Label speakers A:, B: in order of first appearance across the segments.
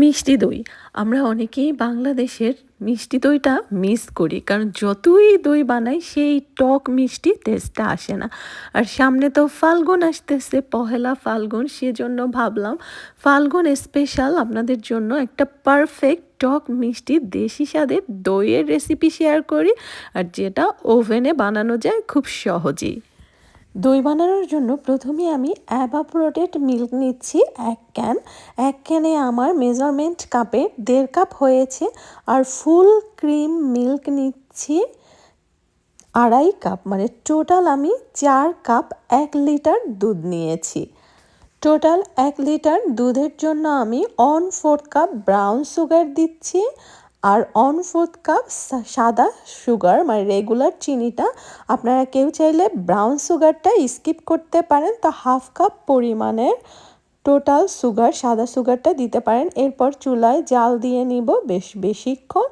A: মিষ্টি দই। আমরা অনেকেই বাংলাদেশের মিষ্টি দইটা মিস করি, কারণ যতই দই বানাই সেই টক মিষ্টি টেস্টটা আসে না। আর সামনে তো ফাল্গুন আসতেছে, পহেলা ফাল্গুন, সেজন্য ভাবলাম ফাল্গুন স্পেশাল আপনাদের জন্য একটা পারফেক্ট টক মিষ্টি দেশি স্বাদের দইয়ের রেসিপি শেয়ার করি, আর যেটা ওভেনে বানানো যায় খুব সহজেই। দই বানানোর জন্য প্রথমে আমি অ্যাভাপোরেটেড মিল্ক নিচ্ছি এক ক্যান এক ক্যানে আমার মেজারমেন্ট কাপে দেড় কাপ হয়েছে আর ফুল ক্রিম মিল্ক নিচ্ছি আড়াই কাপ মানে টোটাল আমি চার কাপ এক লিটার দুধ নিয়েছি। টোটাল এক লিটার দুধের জন্য আমি one fourth cup brown sugar দিচ্ছি আর অন ফোর্থ কাপ সাদা সুগার মানে রেগুলার চিনিটা আপনারা কেউ চাইলে ব্রাউন সুগারটা স্কিপ করতে পারেন। তো হাফ কাপ পরিমাণের টোটাল সুগার সাদা সুগারটা দিতে পারেন। এরপর চুলায় জাল দিয়ে নিব বেশ বেশিক্ষণ।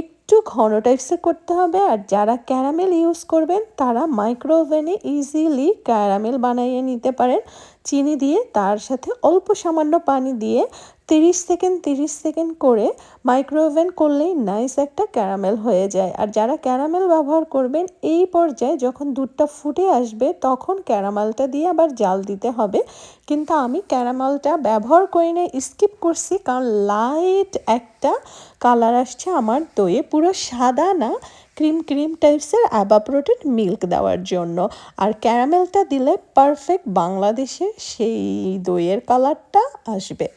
A: একটু ঘন টাইপসে করতে হবে। আর যারা ক্যারামেল ইউজ করবেন, তারা মাইক্রো ওভেনে ইজিলি ক্যারামেল বানাইয়ে নিতে পারেন। চিনি দিয়ে তার সাথে অল্প সামান্য পানি দিয়ে তিরিশ সেকেন্ড তিরিশ সেকেন্ড করে মাইক্রোওভেন করলেই নাইস একটা ক্যারামেল হয়ে যায়। আর যারা ক্যারামেল ব্যবহার করবেন, এই পর্যায়ে যখন দুধটা ফুটে আসবে, তখন ক্যারামেলটা দিয়ে আবার জাল দিতে হবে। কিন্তু আমি ক্যারামেলটা ব্যবহার করি না স্কিপ করছি, কারণ লাইট একটা কালার আসছে আমার দইয়ে। পুরো সাদা না ক্রিম ক্রিম টাইপসের অ্যাবাপ্রোটেড মিল্ক দেওয়ার জন্য। আর ক্যারামেলটা দিলে পারফেক্ট বাংলাদেশে সেই দইয়ের কালারটা আসবে।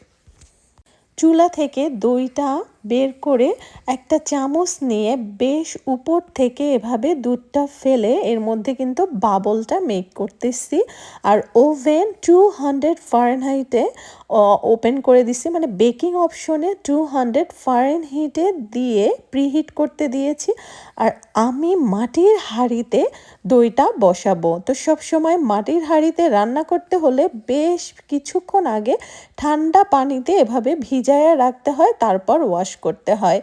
A: চুলা থেকে দইটা বের করে একটা চামচ নিয়ে বেশ উপর থেকে এভাবে দুধটা ফেলে এর মধ্যে কিন্তু বাবলটা মেক করতেছি। আর ওভেন টু হান্ড্রেড ফারেনহাইটে ওপেন করে দিছি। মানে বেকিং অপশনে টু হান্ড্রেড ফারেন হিটে দিয়ে প্রিহিট করতে দিয়েছি। আর আমি মাটির হাঁড়িতে দইটা বসাবো। তো সব সময় মাটির হাঁড়িতে রান্না করতে হলে বেশ কিছুক্ষণ আগে ঠান্ডা পানিতে এভাবে ভিজায়া রাখতে হয়, তারপর ওয়াশ করতে হয়।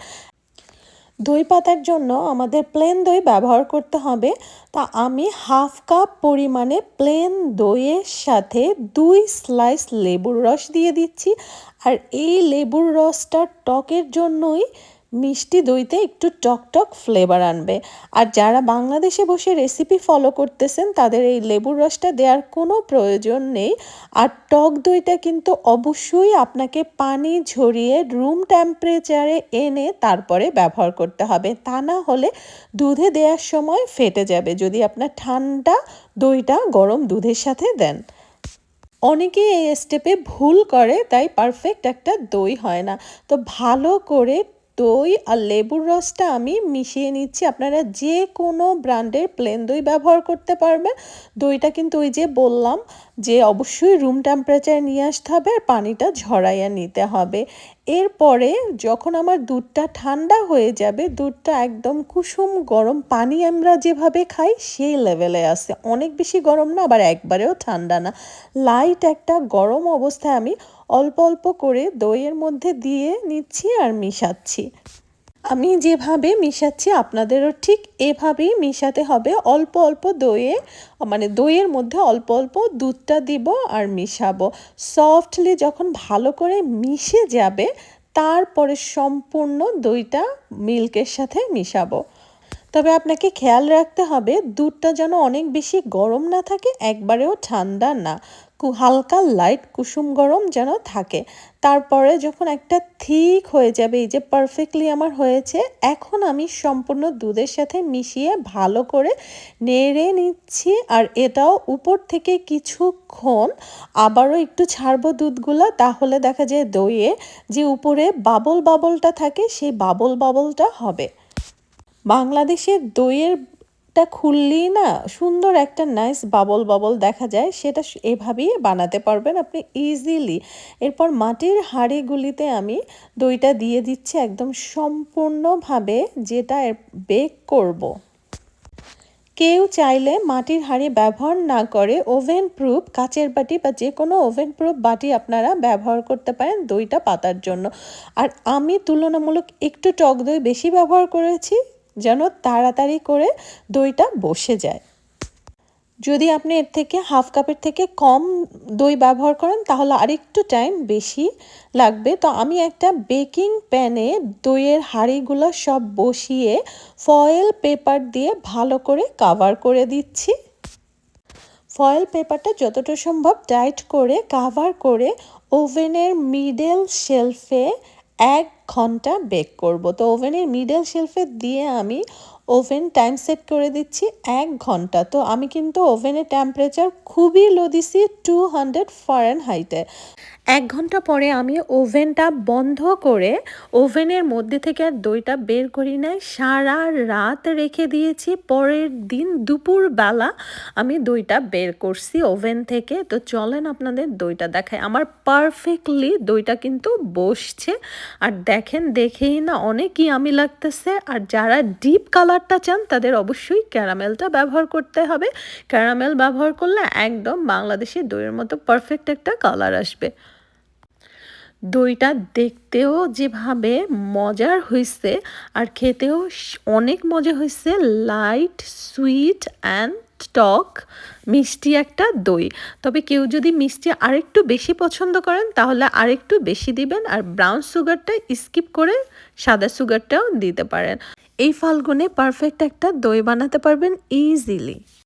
A: দই পাতার জন্য আমাদের প্লেন দই ব্যবহার করতে হবে। তা আমি হাফ কাপ পরিমাণে প্লেন দইয়ের সাথে দুই স্লাইস লেবুর রস দিয়ে দিচ্ছি। আর এই লেবুর রসটা টকের জন্যই মিষ্টি দইতে একটু টক টক ফ্লেভার আনবে। আর যারা বাংলাদেশে বসে রেসিপি ফলো করতেছেন, তাদের এই লেবুর রসটা দেওয়ার কোনো প্রয়োজন নেই। আর টক দইটা কিন্তু অবশ্যই আপনাকে পানি ঝরিয়ে রুম টেম্পারেচারে এনে তারপরে ব্যবহার করতে হবে। তা না হলে দুধে দেওয়ার সময় ফেটে যাবে, যদি আপনার ঠান্ডা দইটা গরম দুধের সাথে দেন। অনেকেই এই স্টেপে ভুল করে, তাই পারফেক্ট একটা দই হয় না। তো ভালো করে দই আর লেবুর রসটা আমি মিশিয়ে নিচ্ছি। আপনারা যে কোনো ব্র্যান্ডের প্লেন দই ব্যবহার করতে পারবেন। দইটা কিন্তু ওই যে বললাম যে অবশ্যই রুম টেম্পারেচার নিয়ে আসতে হবে আর পানিটা ঝরাইয়া নিতে হবে। এরপরে যখন আমার দুধটা ঠান্ডা হয়ে যাবে, দুধটা একদম কুসুম গরম পানি আমরা যেভাবে খাই সেই লেভেলে আছে অনেক বেশি গরম না, আবার একবারেও ঠান্ডা না। লাইট একটা গরম অবস্থায় আমি অল্প অল্প করে দইয়ের মধ্যে দিয়ে নিচ্ছি আর মিশাচ্ছি। আমি যেভাবে মিশাচ্ছি আপনাদেরও ঠিক এভাবেই মিশাতে হবে। অল্প অল্প দইয়ে মানে দইয়ের মধ্যে অল্প অল্প দুধটা দিব আর মিশাবো। সফটলি যখন ভালো করে মিশে যাবে, তারপরে সম্পূর্ণ দইটা মিল্কের সাথে মিশাবো। তবে আপনাকে খেয়াল রাখতে হবে, দুধটা যেন অনেক বেশি গরম না থাকে, একবারেও ঠান্ডা না। হালকা লাইট কুসুম গরম যেন থাকে। তারপরে যখন একটা থিক হয়ে যাবে, এই যে পারফেক্টলি আমার হয়েছে, এখন আমি সম্পূর্ণ দুধের সাথে মিশিয়ে ভালো করে নেড়ে নিচ্ছি, আর এটাও উপর থেকে কিছুক্ষণ আবারও একটু ছাড়বো দুধগুলো, তাহলে দেখা যায় দইয়ে যে উপরে বাবল বাবলটা থাকে, সেই বাবল বাবলটা হবে। বাংলাদেশের দইয়ের টা খুললেই না সুন্দর একটা নাইস বাবল বাবল দেখা যায়, সেটা এভাবেই বানাতে পারবেন আপনি ইজিলি এরপর মাটির হাঁড়িগুলিতে আমি দইটা দিয়ে দিচ্ছি একদম সম্পূর্ণভাবে যেটা বেক করব। কেউ চাইলে মাটির হাঁড়ি ব্যবহার না করে ওভেন প্রুফ কাচের বাটি বা যে কোনো ওভেন প্রুফ বাটি আপনারা ব্যবহার করতে পারেন দইটা পাতার জন্য আর আমি তুলনামূলক একটু টক দই বেশি ব্যবহার করেছি যেন তাড়াতাড়ি করে দইটা বসে যায়। যদি আপনি এর থেকে হাফ কাপের থেকে কম দই ব্যবহার করেন, তাহলে আরেকটু টাইম বেশি লাগবে। তো আমি একটা বেকিং প্যানে দইয়ের হাঁড়িগুলো সব বসিয়ে ফয়েল পেপার দিয়ে ভালো করে কাভার করে দিচ্ছি। ফয়েল পেপারটা যতটা সম্ভব টাইট করে কাভার করে ওভেনের মিডল শেলফে এক ঘণ্টা বেক করব। তো ওভেনের মিডল শেলফে দিয়ে আমি ওভেন টাইম সেট করে দিচ্ছি এক ঘণ্টা। তো আমি কিন্তু ওভেনের টেম্পারেচার খুবই লো দিছি টু হান্ড্রেড ফরেন হাইটে এক ঘণ্টা পরে আমি ওভেনটা বন্ধ করে ওভেনের মধ্যে থেকে আর দইটা বের করি নাই। সারা রাত রেখে দিয়েছি। পরের দিন দুপুরবেলা আমি দইটা বের করছি ওভেন থেকে। তো চলেন আপনাদের দইটা দেখায় আমার পারফেক্টলি দইটা কিন্তু বসছে। আর দেখেন, দেখেই না অনেকই আমি লাগতেছে। আর যারা ডিপ কালারটা চান, তাদের অবশ্যই ক্যারামেলটা ব্যবহার করতে হবে। ক্যারামেল ব্যবহার করলে একদম বাংলাদেশি দইয়ের মতো পারফেক্ট একটা কালার আসবে। দইটা দেখতেও যেভাবে মজার হয়েছে আর খেতেও অনেক মজা হয়েছে লাইট সুইট অ্যান্ড টক মিষ্টি একটা দই। তবে কেউ যদি মিষ্টি আরেকটু বেশি পছন্দ করেন, তাহলে আরেকটু বেশি দিবেন আর ব্রাউন সুগারটা স্কিপ করে সাদা সুগারটাও দিতে পারেন। এই ফাল্গুনে পারফেক্ট একটা দই বানাতে পারবেন ইজিলি